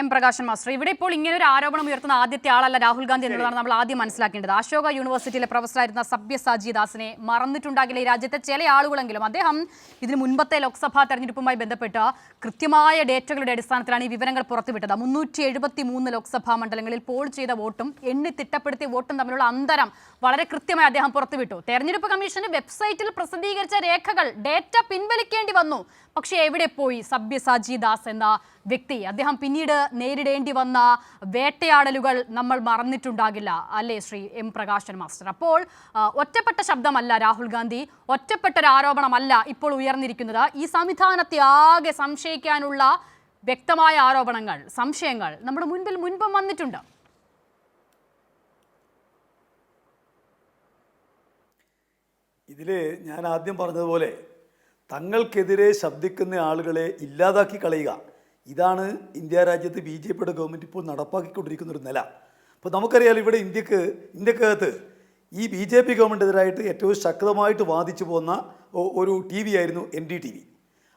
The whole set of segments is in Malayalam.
എം പ്രകാശൻ മാസ്റ്റർ ഇവിടെ ഇപ്പോൾ ഇങ്ങനെ ഒരു ആരോപണം ഉയർത്തുന്ന ആദ്യത്തെ ആളല്ല രാഹുൽ ഗാന്ധി എന്നുള്ളതാണ് നമ്മൾ ആദ്യം മനസ്സിലാക്കേണ്ടത്. അശോക യൂണിവേഴ്സിറ്റിയിലെ പ്രൊഫസറായിരുന്ന സബ്യസാജി ദാസിനെ മറന്നിട്ടുണ്ടാകില്ല ഈ രാജ്യത്തെ ചില ആളുകളെങ്കിലും. അദ്ദേഹം ഇതിന് മുൻപത്തെ ലോക്സഭാ തെരഞ്ഞെടുപ്പുമായി ബന്ധപ്പെട്ട കൃത്യമായ ഡേറ്റകളുടെ അടിസ്ഥാനത്തിലാണ് ഈ വിവരങ്ങൾ പുറത്തുവിട്ടത്. മുന്നൂറ്റി എഴുപത്തി മൂന്ന് ലോക്സഭാ മണ്ഡലങ്ങളിൽ പോൾ ചെയ്ത വോട്ടും എണ്ണി തിട്ടപ്പെടുത്തിയ വോട്ടും തമ്മിലുള്ള അന്തരം വളരെ കൃത്യമായി അദ്ദേഹം പുറത്തുവിട്ടു. തെരഞ്ഞെടുപ്പ് കമ്മീഷന് വെബ്സൈറ്റിൽ പ്രസിദ്ധീകരിച്ച രേഖകൾ ഡേറ്റ പിൻവലിക്കേണ്ടി വന്നു. പക്ഷേ എവിടെ പോയി സബ്യസാജി ദാസ് എന്ന വ്യക്തി. അദ്ദേഹം പിന്നീട് നേരിടേണ്ടി വന്ന വേട്ടയാടലുകൾ നമ്മൾ മറന്നിട്ടുണ്ടാകില്ല അല്ലേ ശ്രീ എം പ്രകാശൻ മാസ്റ്റർ? അപ്പോൾ ഒറ്റപ്പെട്ട ശബ്ദമല്ല രാഹുൽ ഗാന്ധി ഒറ്റപ്പെട്ട ഒരു ആരോപണമല്ല ഇപ്പോൾ ഉയർന്നിരിക്കുന്നത്. ഈ സംവിധാനത്തെ ആകെ സംശയിക്കാനുള്ള വ്യക്തമായ ആരോപണങ്ങൾ സംശയങ്ങൾ നമ്മുടെ മുൻപിൽ മുൻപും വന്നിട്ടുണ്ട്. ഇതിൽ ഞാൻ ആദ്യം പറഞ്ഞതുപോലെ തങ്ങൾക്കെതിരെ ശബ്ദിക്കുന്ന ആളുകളെ ഇല്ലാതാക്കി കളയുക. ഇതാണ് ഇന്ത്യ രാജ്യത്ത് ബി ജെ പിയുടെ ഗവൺമെന്റ് ഇപ്പോൾ നടപ്പാക്കിക്കൊണ്ടിരിക്കുന്ന ഒരു നില. അപ്പോൾ നമുക്കറിയാം ഇവിടെ ഇന്ത്യയ്ക്ക് ഇന്ത്യക്കകത്ത് ഈ ബി ജെ പി ഗവൺമെന്റിനെതിരായിട്ട് ഏറ്റവും ശക്തമായിട്ട് വാദിച്ചു പോകുന്ന ഒരു ടി വി ആയിരുന്നു എൻ ഡി ടി വി.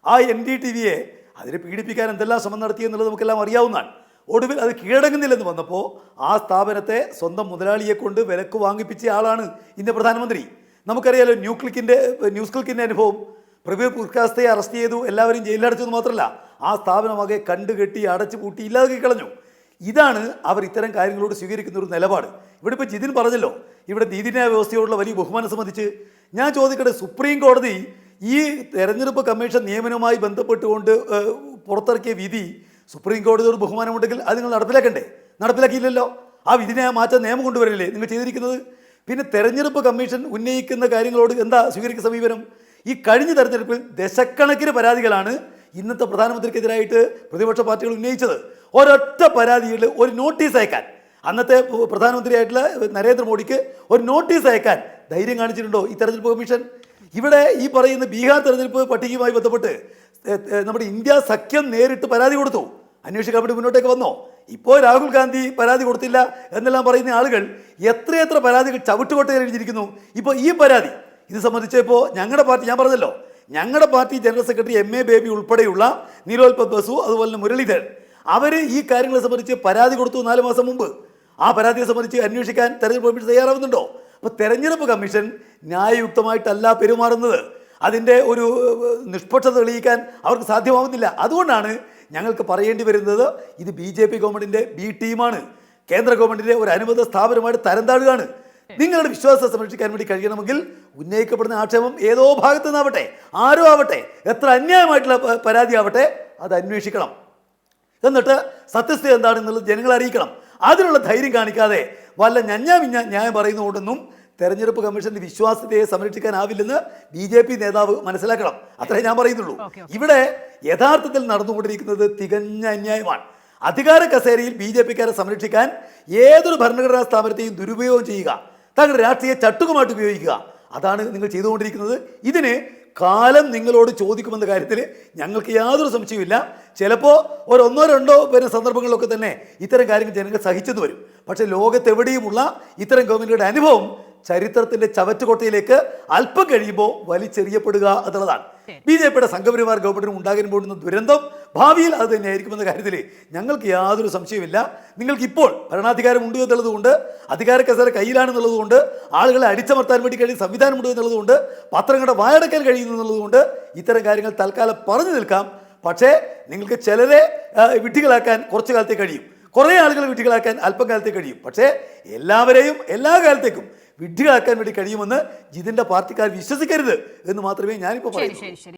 ആ എൻ ഡി ടി വിയെ അതിനെ പീഡിപ്പിക്കാൻ എന്തെല്ലാം ശ്രമം നടത്തി എന്നുള്ളത് നമുക്കെല്ലാം അറിയാവുന്നതാണ്. ഒടുവിൽ അത് കീഴടങ്ങുന്നില്ലെന്ന് വന്നപ്പോൾ ആ സ്ഥാപനത്തെ സ്വന്തം മുതലാളിയെ കൊണ്ട് വിലക്ക് വാങ്ങിപ്പിച്ച ആളാണ് ഇന്ത്യ പ്രധാനമന്ത്രി. നമുക്കറിയാലോ ന്യൂക്ലിക്കിന്റെ ന്യൂസ്ക്ലിക്കിന്റെ ന്യൂസ് ക്ലിക്കിന്റെ അനുഭവം. പ്രവീർ പുർക്കാസ്തയെ അറസ്റ്റ് ചെയ്തു എല്ലാവരും ജയിലിലടച്ചു എന്ന് മാത്രമല്ല ആ സ്ഥാപനമാകെ കണ്ടുകെട്ടി അടച്ചു പൂട്ടി ഇല്ലാതാക്കി കളഞ്ഞു. ഇതാണ് അവർ ഇത്തരം കാര്യങ്ങളോട് സ്വീകരിക്കുന്ന ഒരു നിലപാട്. ഇവിടെ ഇപ്പോൾ ജിതിൻ പറഞ്ഞല്ലോ ഇവിടെ നീതിന്യായ വ്യവസ്ഥയോടുള്ള വലിയ ബഹുമാനം സംബന്ധിച്ച്. ഞാൻ ചോദിക്കട്ടെ സുപ്രീം കോടതി ഈ തെരഞ്ഞെടുപ്പ് കമ്മീഷൻ നിയമനവുമായി ബന്ധപ്പെട്ടുകൊണ്ട് പുറത്തിറക്കിയ വിധി സുപ്രീം കോടതിയോട് ബഹുമാനമുണ്ടെങ്കിൽ അത് നിങ്ങൾ നടപ്പിലാക്കണ്ടേ? നടപ്പിലാക്കിയില്ലല്ലോ. ആ വിധിനെ മാറ്റാൻ നിയമം കൊണ്ടുവരില്ലേ നിങ്ങൾ ചെയ്തിരിക്കുന്നത്? പിന്നെ തെരഞ്ഞെടുപ്പ് കമ്മീഷൻ ഉന്നയിക്കുന്ന കാര്യങ്ങളോട് എന്താ സ്വീകരിക്കുന്ന സമീപനം? ഈ കഴിഞ്ഞ തെരഞ്ഞെടുപ്പിൽ ദശക്കണക്കിന് പരാതികളാണ് ഇന്നത്തെ പ്രധാനമന്ത്രിക്കെതിരായിട്ട് പ്രതിപക്ഷ പാർട്ടികൾ ഉന്നയിച്ചത്. ഒരൊറ്റ പരാതിയിൽ ഒരു നോട്ടീസ് അയക്കാൻ. അന്നത്തെ പ്രധാനമന്ത്രിയായിട്ടുള്ള നരേന്ദ്രമോദിക്ക് ഒരു നോട്ടീസ് അയക്കാൻ ധൈര്യം കാണിച്ചിട്ടുണ്ടോ ഈ തെരഞ്ഞെടുപ്പ് കമ്മീഷൻ? ഇവിടെ ഈ പറയുന്ന ബീഹാർ തെരഞ്ഞെടുപ്പ് പട്ടികയുമായി ബന്ധപ്പെട്ട് നമ്മുടെ ഇന്ത്യ സഖ്യം നേരിട്ട് പരാതി കൊടുത്തു. അന്വേഷിക്കാൻ വേണ്ടി മുന്നോട്ടേക്ക് വന്നോ? ഇപ്പോൾ രാഹുൽ ഗാന്ധി പരാതി കൊടുത്തില്ല എന്നെല്ലാം പറയുന്ന ആളുകൾ എത്രയെത്ര പരാതികൾ ചവിട്ടുകൊട്ടയിൽ എഴുതിയിരിക്കുന്നു? ഇപ്പോൾ ഈ പരാതി ഇത് സംബന്ധിച്ച് ഇപ്പോൾ ഞങ്ങളുടെ പാർട്ടി ഞാൻ പറഞ്ഞല്ലോ ഞങ്ങളുടെ party general secretary M A Baby ഉൾപ്പെടെയുള്ള നീലോൽപത് ബസു അതുപോലെ തന്നെ മുരളീധരൻ അവർ ഈ കാര്യങ്ങളെ സംബന്ധിച്ച് പരാതി കൊടുത്തു നാല് മാസം മുമ്പ്. ആ പരാതിയെ സംബന്ധിച്ച് അന്വേഷിക്കാൻ തെരഞ്ഞെടുപ്പ് കമ്മീഷൻ തയ്യാറാവുന്നുണ്ടോ? അപ്പോൾ തെരഞ്ഞെടുപ്പ് കമ്മീഷൻ ന്യായയുക്തമായിട്ടല്ല പെരുമാറുന്നത്. അതിന്റെ ഒരു നിഷ്പക്ഷത തെളിയിക്കാൻ അവർക്ക് സാധ്യമാവുന്നില്ല. അതുകൊണ്ടാണ് ഞങ്ങൾക്ക് പറയേണ്ടി വരുന്നത് ഇത് ബി ജെ പി ഗവൺമെന്റിന്റെ ബി ടീമാണ്. കേന്ദ്ര ഗവൺമെന്റിന്റെ ഒരു അനുബന്ധ സ്ഥാപനമായിട്ട് തരം താഴുകയാണ്. നിങ്ങളുടെ വിശ്വാസം സംരക്ഷിക്കാൻ വേണ്ടി കഴിയണമെങ്കിൽ ഉന്നയിക്കപ്പെടുന്ന ആക്ഷേപം ഏതോ ഭാഗത്തു നിന്നാവട്ടെ ആരോ ആവട്ടെ എത്ര അന്യായമായിട്ടുള്ള പരാതി ആവട്ടെ അത് അന്വേഷിക്കണം. എന്നിട്ട് സത്യസ്ഥിതി എന്താണെന്നുള്ളത് ജനങ്ങളെ അറിയിക്കണം. അതിനുള്ള ധൈര്യം കാണിക്കാതെ വല്ല ഞഞ്ഞാ മിഞ്ഞ ന്യായം പറയുന്നതുകൊണ്ടൊന്നും തെരഞ്ഞെടുപ്പ് കമ്മീഷന്റെ വിശ്വാസ്യതയെ സംരക്ഷിക്കാനാവില്ലെന്ന് ബി ജെ പി നേതാവ് മനസ്സിലാക്കണം. അത്രേ ഞാൻ പറയുന്നുള്ളൂ. ഇവിടെ യഥാർത്ഥത്തിൽ നടന്നുകൊണ്ടിരിക്കുന്നത് തികഞ്ഞ അന്യായമാണ്. അധികാര കസേരയിൽ ബി ജെ പിക്കാരെ സംരക്ഷിക്കാൻ ഏതൊരു ഭരണഘടനാ സ്ഥാപനത്തെയും ദുരുപയോഗം ചെയ്യുക. തങ്ങളുടെ രാഷ്ട്രീയ ചട്ടുകമായിട്ട് ഉപയോഗിക്കുക. അതാണ് നിങ്ങൾ ചെയ്തുകൊണ്ടിരിക്കുന്നത്. ഇതിന് കാലം നിങ്ങളോട് ചോദിക്കുമെന്ന കാര്യത്തിൽ ഞങ്ങൾക്ക് യാതൊരു സംശയവുമില്ല. ചിലപ്പോൾ ഒരൊന്നോ രണ്ടോ പിന്നെ സന്ദർഭങ്ങളിലൊക്കെ തന്നെ ഇത്തരം കാര്യങ്ങൾ ജനങ്ങൾ സഹിച്ചെന്ന് വരും. പക്ഷേ ലോകത്തെവിടെയുമുള്ള ഇത്തരം ഗവൺമെന്റുകളുടെ അനുഭവം ചരിത്രത്തിന്റെ ചവറ്റുകൊട്ടയിലേക്ക് അല്പം കഴിയുമ്പോൾ വലിച്ചെറിയപ്പെടുക എന്നുള്ളതാണ്. ബി ജെ പിയുടെ സംഘപരിവാർ ഗവൺമെന്റിന് ഉണ്ടാകാൻ പോകുന്ന ദുരന്തം ഭാവിയിൽ അത് തന്നെയായിരിക്കുമെന്ന കാര്യത്തിൽ ഞങ്ങൾക്ക് യാതൊരു സംശയമില്ല നിങ്ങൾക്ക് ഇപ്പോൾ ഭരണാധികാരം ഉണ്ട് എന്നുള്ളതുകൊണ്ട് അധികാര കസേര കയ്യിലാണെന്നുള്ളതുകൊണ്ട് ആളുകളെ അടിച്ചമർത്താൻ വേണ്ടി കഴിയുന്ന സംവിധാനമുണ്ട് ഉണ്ട് എന്നുള്ളതുകൊണ്ട് പത്രങ്ങളുടെ വായടക്കാൻ കഴിയുന്നു എന്നുള്ളതുകൊണ്ട് ഇത്തരം കാര്യങ്ങൾ തൽക്കാലം പറഞ്ഞു നിൽക്കാം. പക്ഷേ നിങ്ങൾക്ക് ചിലരെ ആ, കുറച്ചു കാലത്തേ കാലത്തെ കഴിയും. കുറേ ആളുകൾ വിഡ്ഢികളാക്കാൻ അല്പം കാലത്തേക്ക് കഴിയും. പക്ഷേ എല്ലാവരെയും എല്ലാ കാലത്തേക്കും വിഡ്ഢികളാക്കാൻ വേണ്ടി കഴിയുമെന്ന് ജിതിന്റെ പാർട്ടിക്കാർ വിശ്വസിക്കരുത് എന്ന് മാത്രമേ ഞാനിപ്പോൾ പറയൂ